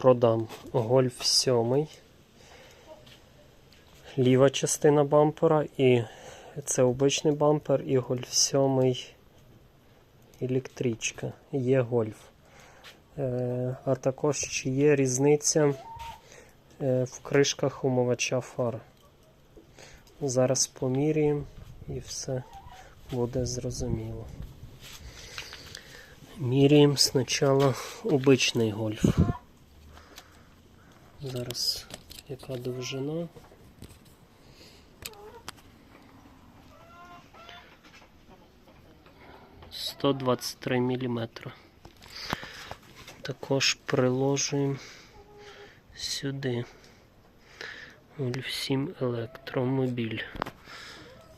продам гольф 7. Ліва частина бампера і це обичний бампер і гольф 7 електричка. Є гольф. Е, а також чи є різниця е, в кришках умивача фар. Зараз поміряємо і все буде зрозуміло. Міряємо спочатку обичний гольф. Зараз яка довжина. Сто двадцять три міліметри. Також приложуємо сюди. Гольф 7 електромобіль.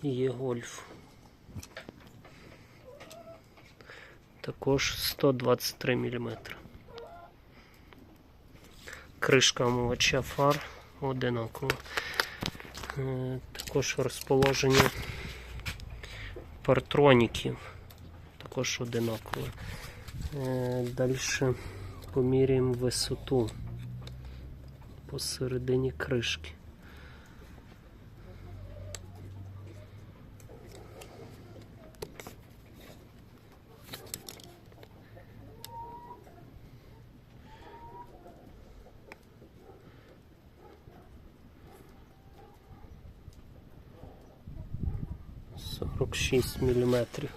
Є гольф. Також 123 мм. Кришка омивача фар одинакова. Е, Також розположення партроніків. Також одинаково. Далі поміряємо висоту посередині кришки. Сорок шість міліметрів.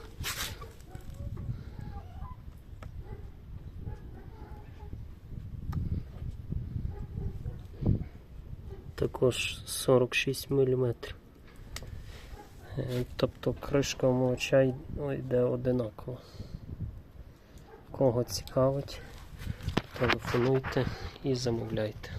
Також 46 мм. Тобто кришка омивача й- йде одинаково. Кого цікавить, телефонуйте і замовляйте.